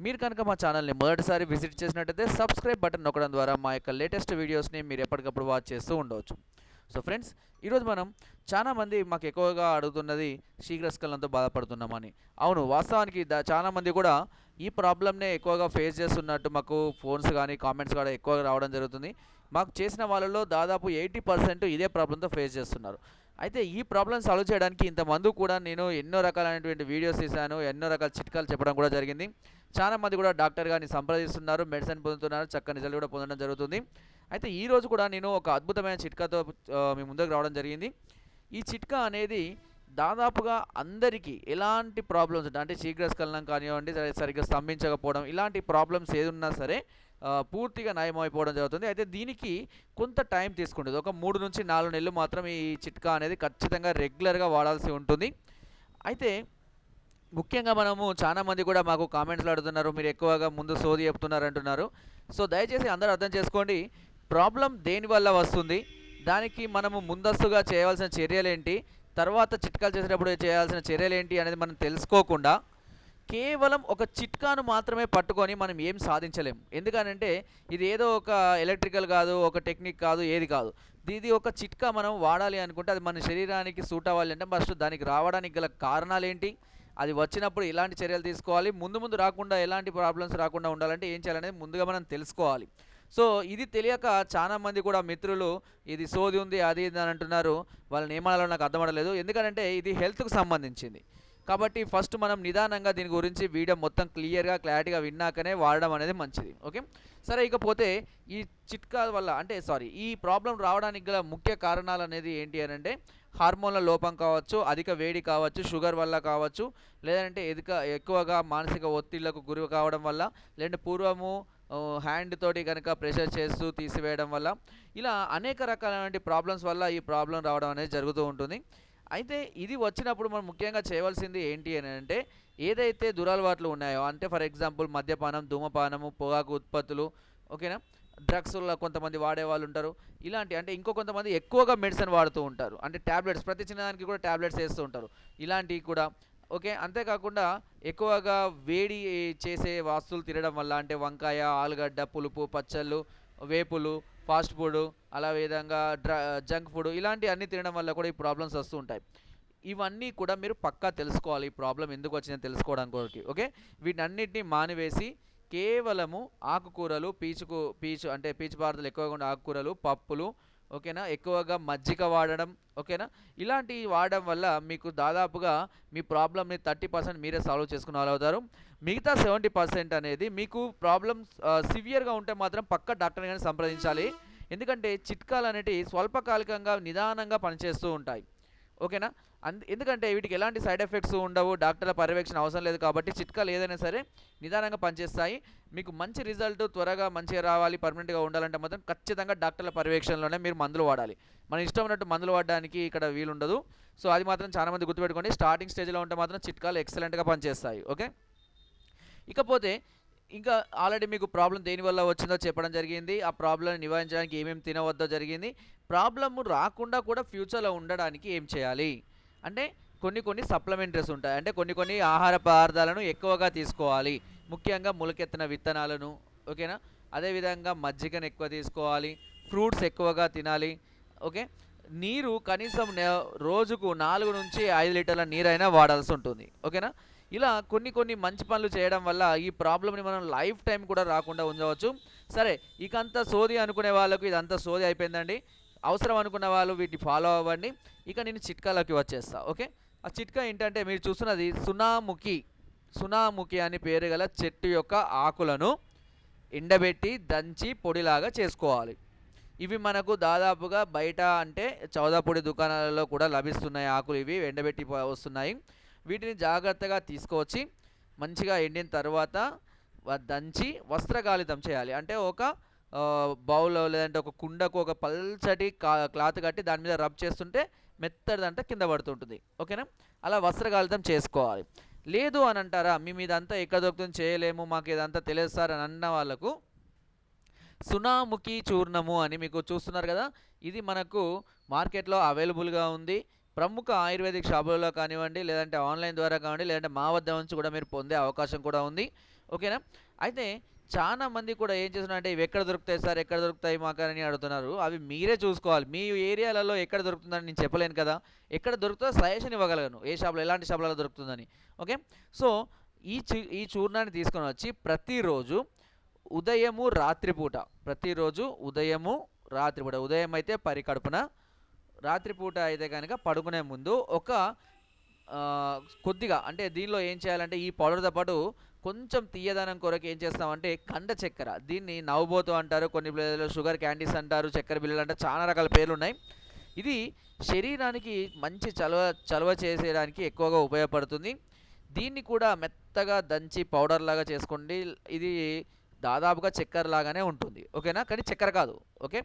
మీరు కనుక మా ఛానల్ని మొదటిసారి విజిట్ చేసినట్టయితే సబ్స్క్రైబ్ బటన్ నొక్కడం ద్వారా మా యొక్క లేటెస్ట్ వీడియోస్ని మీరు ఎప్పటికప్పుడు వాచ్ చేస్తూ ఉండవచ్చు. సో ఫ్రెండ్స్ ఈరోజు మనం చాలామంది మాకు ఎక్కువగా అడుగుతున్నది శీఘ్రస్కలంతో బాధపడుతున్నామని. అవును వాస్తవానికి దా- కూడా ఈ ప్రాబ్లమ్నే ఎక్కువగా ఫేస్ చేస్తున్నట్టు మాకు ఫోన్స్ కానీ కామెంట్స్ కూడా ఎక్కువగా రావడం జరుగుతుంది. మాకు చేసిన వాళ్ళలో దాదాపు ఎయిటీ పర్సెంట్ ఇదే ప్రాబ్లంతో ఫేస్ చేస్తున్నారు. అయితే ఈ ప్రాబ్లం సాల్వ్ చేయడానికి ఇంతమంది కూడా నేను ఎన్నో రకాలైనటువంటి వీడియోస్ తీశాను ఎన్నో రకాల చిట్కాలు చెప్పడం కూడా జరిగింది. చాలా మంది కూడా డాక్టర్ గారిని సంప్రదిస్తున్నారు మెడిసిన్ పొందుతున్నారు చక్కని రిజల్ట్ కూడా పొందడం జరుగుతుంది. అయితే ఈరోజు కూడా నేను ఒక అద్భుతమైన చిట్కాతో మీ ముందుకు రావడం జరిగింది. ఈ చిట్కా అనేది దాదాపుగా అందరికీ ఎలాంటి ప్రాబ్లమ్స్ అంటే శీఘ్రస్ఖలనం కానివ్వండి సరిగ్గా స్తంభించకపోవడం ఇలాంటి ప్రాబ్లమ్స్ ఏదున్నా సరే పూర్తిగా నయమైపోవడం జరుగుతుంది. అయితే దీనికి కొంత టైం తీసుకుంటుంది. ఒక మూడు నుంచి నాలుగు నెలలు మాత్రం ఈ చిట్కా అనేది ఖచ్చితంగా రెగ్యులర్గా వాడాల్సి ఉంటుంది. అయితే ముఖ్యంగా మనము చాలా మంది కూడా మాకు కామెంట్స్లో అడుగుతున్నారు మీరు ఎక్కువగా ముందు సోది చెప్తున్నారు అంటున్నారు. సో దయచేసి అందరూ అర్థం చేసుకోండి ప్రాబ్లం దేనివల్ల వస్తుంది? దానికి మనము ముందస్తుగా చేయవలసిన చర్యలు ఏంటి? తర్వాత చిట్కాలు చేసేటప్పుడు చేయాల్సిన చర్యలు ఏంటి అనేది మనం తెలుసుకోకుండా కేవలం ఒక చిట్కాను మాత్రమే పట్టుకొని మనం ఏం సాధించలేం. ఎందుకనంటే ఇది ఏదో ఒక ఎలక్ట్రికల్ కాదు ఒక టెక్నిక్ కాదు ఏది కాదు. ఇది ఒక చిట్కా మనం వాడాలి అనుకుంటే అది మన శరీరానికి సూట్ అవ్వాలి అంటే ఫస్ట్ దానికి రావడానికి గల కారణాలు ఏంటి అది వచ్చినప్పుడు ఎలాంటి చర్యలు తీసుకోవాలి. ముందు ముందు రాకుండా ఎలాంటి ప్రాబ్లమ్స్ రాకుండా ఉండాలంటే ఏం చేయాలనేది ముందుగా మనం తెలుసుకోవాలి. సో ఇది తెలియక చాలామంది కూడా మిత్రులు ఇది సోది ఉంది అది ఇది అని అంటున్నారు. వాళ్ళ నియమాలలో నాకు అర్థమడలేదు ఎందుకంటే ఇది హెల్త్కు సంబంధించింది. కాబట్టి ఫస్ట్ మనం నిదానంగా దీని గురించి వీడియో మొత్తం క్లియర్గా క్లారిటీగా విన్నాకనే వాడడం అనేది మంచిది. ఓకే? సరే ఇకపోతే ఈ చిట్కా వల్ల అంటే సారీ ఈ ప్రాబ్లం రావడానికి గల ముఖ్య కారణాలు అనేది ఏంటి అని అంటే హార్మోన్ల లోపం కావచ్చు అధిక వేడి కావచ్చు షుగర్ వల్ల కావచ్చు లేదంటే ఎదుక ఎక్కువగా మానసిక ఒత్తిళ్ళకు గురి కావడం వల్ల లేదంటే పూర్వము హ్యాండ్ తోటి కనుక ప్రెషర్ చేస్తూ తీసివేయడం వల్ల ఇలా అనేక రకాలైన ప్రాబ్లమ్స్ వల్ల ఈ ప్రాబ్లం రావడం అనేది జరుగుతూ ఉంటుంది. అయితే ఇది వచ్చినప్పుడు మనం ముఖ్యంగా చేయవలసింది ఏంటి అని అంటే ఏదైతే దురలవాట్లు ఉన్నాయో అంటే ఫర్ ఎగ్జాంపుల్ మద్యపానం ధూమపానము పొగాకు ఉత్పత్తులు ఓకేనా డ్రగ్స్లో కొంతమంది వాడే వాళ్ళు ఉంటారు. ఇలాంటి అంటే ఇంకో కొంతమంది ఎక్కువగా మెడిసిన్ వాడుతూ ఉంటారు. అంటే ట్యాబ్లెట్స్ ప్రతి చిన్నదానికి కూడా ట్యాబ్లెట్స్ వేస్తూ ఉంటారు. ఇలాంటివి కూడా ఓకే అంతేకాకుండా ఎక్కువగా వేడి చేసే వస్తువులు తినడం వల్ల అంటే వంకాయ ఆలుగడ్డ పులుపు పచ్చళ్ళు వేపులు ఫాస్ట్ ఫుడ్ అలా విధంగా డ్ర జంక్ ఫుడ్ ఇలాంటి అన్ని తినడం వల్ల కూడా ఈ ప్రాబ్లమ్స్ వస్తూ ఉంటాయి. ఇవన్నీ కూడా మీరు పక్కా తెలుసుకోవాలి. ఈ ప్రాబ్లం ఎందుకు వచ్చిందో తెలుసుకోవడానికి కొరకు ఓకే? వీటన్నిటిని మానివేసి కేవలము ఆకుకూరలు పీచుకు పీచు అంటే పీచు పదార్థాలు ఎక్కువగా ఉండే ఆకుకూరలు పప్పులు ఓకేనా? ఎక్కువగా మజ్జిగ వాడడం ఓకేనా? ఇలాంటివి వాడడం వల్ల మీకు దాదాపుగా మీ ప్రాబ్లమ్ని థర్టీ పర్సెంట్ మీరే సాల్వ్ చేసుకుని వాళ్ళు అవుతారు మిగతా సెవెంటీ పర్సెంట్ అనేది మీకు ప్రాబ్లమ్ సివియర్గా ఉంటే మాత్రం పక్క డాక్టర్ని కానీ సంప్రదించాలి. ఎందుకంటే చిట్కాలు అనేటివి స్వల్పకాలికంగా నిదానంగా పనిచేస్తూ ఉంటాయి. ఓకేనా? ఎందుకంటే వీటికి ఎలాంటి సైడ్ ఎఫెక్ట్స్ ఉండవు డాక్టర్ల పర్యవేక్షణ అవసరం లేదు కాబట్టి చిట్కాలు ఏదైనా సరే నిదానంగా పనిచేస్తాయి. మీకు మంచి రిజల్ట్ త్వరగా మంచిగా రావాలి పర్మనెంట్గా ఉండాలంటే మాత్రం ఖచ్చితంగా డాక్టర్ల పర్యవేక్షణలోనే మీరు మందులు వాడాలి. మన ఇష్టం ఉన్నట్టు మందులు వాడడానికి ఇక్కడ వీలుండదు. సో అది మాత్రం చాలామంది గుర్తుపెట్టుకోండి. స్టార్టింగ్ స్టేజ్లో ఉంటే మాత్రం చిట్కాలు ఎక్సలెంట్గా పనిచేస్తాయి. ఓకే? ఇకపోతే ఇంకా ఆల్రెడీ మీకు ప్రాబ్లం దేనివల్ల వచ్చిందో చెప్పడం జరిగింది. ఆ ప్రాబ్లం నివారించడానికి ఏమేమి తినవద్దో జరిగింది. ప్రాబ్లమ్ రాకుండా కూడా ఫ్యూచర్లో ఉండడానికి ఏం చేయాలి? అంటే కొన్ని కొన్ని సప్లిమెంటరీస్ ఉంటాయి. అంటే కొన్ని కొన్ని ఆహార పదార్థాలను ఎక్కువగా తీసుకోవాలి. ముఖ్యంగా మొలకెత్తిన విత్తనాలను ఓకేనా అదేవిధంగా మజ్జిగను ఎక్కువ తీసుకోవాలి. ఫ్రూట్స్ ఎక్కువగా తినాలి ఓకే నీరు కనీసం రోజుకు నాలుగు నుంచి ఐదు లీటర్ల నీరైనా వాడాల్సి ఉంటుంది ఓకేనా ఇలా కొన్ని కొన్ని మంచి పనులు చేయడం వల్ల ఈ ప్రాబ్లమ్ని మనం లైఫ్ టైం కూడా రాకుండా ఉంచవచ్చు. సరే ఇక అంతా సోది అనుకునే వాళ్ళకు ఇదంతా సోది అయిపోయిందండి. అవసరం అనుకున్న వాళ్ళు వీటిని ఫాలో అవ్వండి. ఇక నేను చిట్కాలోకి వచ్చేస్తా ఓకే? ఆ చిట్కా ఏంటంటే మీరు చూస్తున్నది సునాముఖి సునాముఖి అని పేరు గల చెట్టు యొక్క ఆకులను ఎండబెట్టి దంచి పొడిలాగా చేసుకోవాలి. ఇవి మనకు దాదాపుగా బయట అంటే చౌదాపొడి దుకాణాలలో కూడా లభిస్తున్నాయి ఆకులు. ఇవి ఎండబెట్టి వస్తున్నాయి. వీటిని జాగ్రత్తగా తీసుకొచ్చి మంచిగా ఎండిన తర్వాత దంచి వస్త్రగాలితం చేయాలి. అంటే ఒక బౌల్ లేదంటే ఒక కుండకు ఒక పల్చటి క్లాత్ కట్టి దాని మీద రబ్ చేస్తుంటే మెత్తడిదంట కింద పడుతుంటుంది. ఓకేనా? అలా వస్త్రగాలితం చేసుకోవాలి. లేదు అని అంటారా? మీ ఇదంతా ఎక్కడ చేయలేము మాకు ఇదంతా తెలియదు సార్ అని అన్న వాళ్ళకు సునాముఖి చూర్ణము అని మీకు చూస్తున్నారు కదా? ఇది మనకు మార్కెట్లో అవైలబుల్గా ఉంది. ప్రముఖ ఆయుర్వేదిక్ షాపులలో కానివ్వండి లేదంటే ఆన్లైన్ ద్వారా కానివ్వండి లేదంటే మా వద్ద నుంచి కూడా మీరు పొందే అవకాశం కూడా ఉంది. ఓకేనా? అయితే చాలా మంది కూడా ఏం చేస్తున్నారంటే ఇవి ఎక్కడ దొరుకుతాయి సార్? ఎక్కడ దొరుకుతాయి మాకని అడుగుతున్నారు. అవి మీరే చూసుకోవాలి. మీ ఏరియాలలో ఎక్కడ దొరుకుతుందని నేను చెప్పలేను కదా. ఎక్కడ దొరుకుతుందో సజెషన్ ఇవ్వగలను. ఏ షాప్లో ఎలాంటి షాపులలో దొరుకుతుందని. ఓకే? సో ఈ ఈ చూర్ణాన్ని తీసుకొని వచ్చి ప్రతిరోజు ఉదయము రాత్రిపూట ప్రతిరోజు ఉదయము రాత్రిపూట ఉదయం అయితే పరికడుపున రాత్రిపూట అయితే కనుక పడుకునే ముందు ఒక కొద్దిగా అంటే దీనిలో ఏం చేయాలంటే ఈ పౌడర్తో పాటు కొంచెం తీయదనం కొరకు ఏం చేస్తామంటే కండ చక్కెర. దీన్ని నవ్వుబోతు అంటారు కొన్ని ప్లేస్లో షుగర్ క్యాండీస్ అంటారు చక్కెర బిల్లలు అంటే చాలా రకాల పేర్లు ఉన్నాయి ఇది శరీరానికి మంచి చలవ చలవ చేసేయడానికి ఎక్కువగా ఉపయోగపడుతుంది. దీన్ని కూడా మెత్తగా దంచి పౌడర్ లాగా చేసుకోండి. ఇది దాదాపుగా చక్కెర లాగానే ఉంటుంది. ఓకేనా? కానీ చక్కెర కాదు. ఓకే?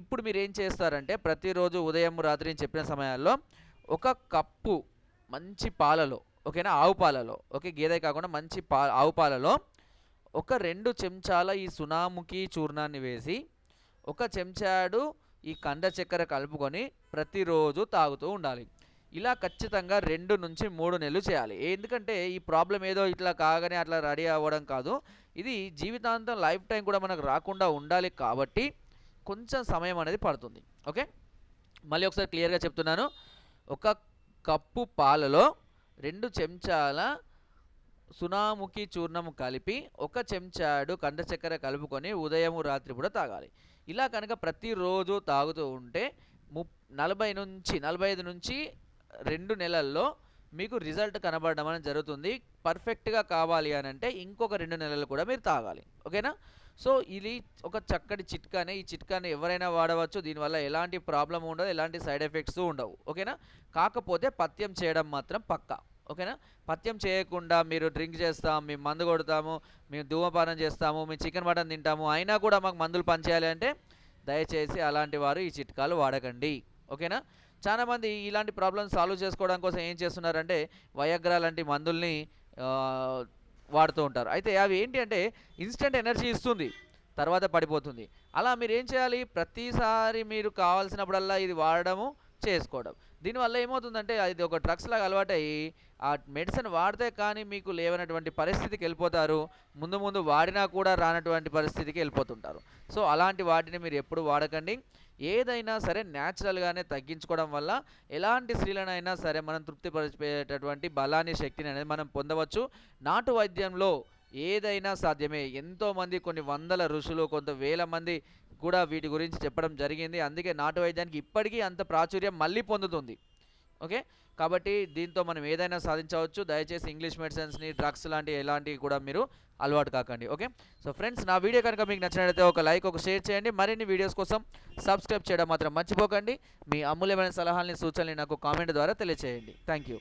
ఇప్పుడు మీరు ఏం చేస్తారంటే ప్రతిరోజు ఉదయం రాత్రి చెప్పిన సమయాల్లో ఒక కప్పు మంచి పాలలో ఓకేనా? ఆవు పాలలో. ఓకే గేదె కాకుండా మంచి పా ఆవు పాలలో ఒక రెండు చెంచాల ఈ సునాముఖి చూర్ణాన్ని వేసి ఒక చెంచాడు ఈ కండ చక్కెర కలుపుకొని ప్రతిరోజు తాగుతూ ఉండాలి. ఇలా ఖచ్చితంగా రెండు నుంచి మూడు నెలలు చేయాలి. ఎందుకంటే ఈ ప్రాబ్లం ఏదో ఇట్లా కాగానే అట్లా రెడీ అవ్వడం కాదు. ఇది జీవితాంతం లైఫ్ టైం కూడా మనకు రాకుండా ఉండాలి కాబట్టి కొంచెం సమయం అనేది పడుతుంది. ఓకే? మళ్ళీ ఒకసారి క్లియర్గా చెప్తున్నాను. ఒక కప్పు పాలలో రెండు చెంచాల సునాముఖి చూర్ణము కలిపి ఒక చెంచాడు కంద చక్కెర కలుపుకొని ఉదయము రాత్రి కూడా తాగాలి. ఇలా కనుక ప్రతిరోజు తాగుతూ ఉంటే ము నలభై నుంచి నలభై ఐదు నుంచి రెండు నెలల్లో మీకు రిజల్ట్ కనబడడం అనేది జరుగుతుంది. పర్ఫెక్ట్గా కావాలి అని అంటే ఇంకొక రెండు నెలలు కూడా మీరు తాగాలి. ఓకేనా? సో ఇది ఒక చక్కటి చిట్కానే ఈ చిట్కాని ఎవరైనా వాడవచ్చు. దీనివల్ల ఎలాంటి ప్రాబ్లం ఉండదు ఎలాంటి సైడ్ ఎఫెక్ట్స్ ఉండవు. ఓకేనా? కాకపోతే పథ్యం చేయడం మాత్రం పక్కా. ఓకేనా? పథ్యం చేయకుండా మీరు డ్రింక్ చేస్తాం మేము మందు కొడతాము మేము ధూమపానం చేస్తాము మేము చికెన్ మటన్ తింటాము అయినా కూడా మాకు మందులు పనిచేయాలి అంటే దయచేసి అలాంటి వారు ఈ చిట్కాలు వాడకండి. ఓకేనా? చాలా మంది ఇలాంటి ప్రాబ్లమ్స్ సాల్వ్ చేసుకోవడం కోసం ఏం చేస్తున్నారంటే వయగ్రా లాంటి మందుల్ని వాడుతూ ఉంటారు. అయితే అవి ఏంటి అంటే ఇన్స్టెంట్ ఎనర్జీ ఇస్తుంది. తర్వాత పడిపోతుంది. అలా మీరు ఏం చేయాలి? ప్రతిసారి మీరు కావాల్సినప్పుడల్లా ఇది వాడడము చేసుకోవడం. దీనివల్ల ఏమవుతుందంటే అది ఒక డ్రగ్స్ లాగా అలవాటయ్యి ఆ మెడిసిన్ వాడితే కానీ మీకు లేవనటువంటి పరిస్థితికి వెళ్ళిపోతారు. ముందు ముందు వాడినా కూడా రానటువంటి పరిస్థితికి వెళ్ళిపోతుంటారు. సో అలాంటి వాటిని మీరు ఎప్పుడు వాడకండి. ఏదైనా సరే న్యాచురల్గానే తగ్గించుకోవడం వల్ల ఎలాంటి స్త్రీలనైనా సరే మనం తృప్తిపరిచేటటువంటి బలాన్ని శక్తిని అనేది మనం పొందవచ్చు. నాటు వైద్యంలో ఏదైనా సాధ్యమే. ఎంతోమంది కొన్ని వందల ఋషులు కొంత వేల మంది కూడా వీటి గురించి చెప్పడం జరిగింది. అందుకే నాటు వైద్యానికి ఇప్పటికీ అంత ప్రాచుర్యం మళ్ళీ పొందుతుంది. ఓకే? కాబట్టి దీంతో మనం ఏదైనా సాధించవచ్చు. దయచేసి ఇంగ్లీష్ మెడిసిన్స్ని డ్రగ్స్ లాంటి ఎలాంటివి కూడా మీరు అలవాటు కాకండి. ఓకే? సో ఫ్రెండ్స్ నా వీడియో కనుక మీకు నచ్చినట్లయితే ఒక లైక్ ఒక షేర్ చేయండి. మరిన్ని వీడియోస్ కోసం సబ్స్క్రైబ్ చేయడం మాత్రం మర్చిపోకండి. మీ అమూల్యమైన సలహాలని సూచనలు నాకు కామెంట్ ద్వారా తెలియచేయండి. Thank you.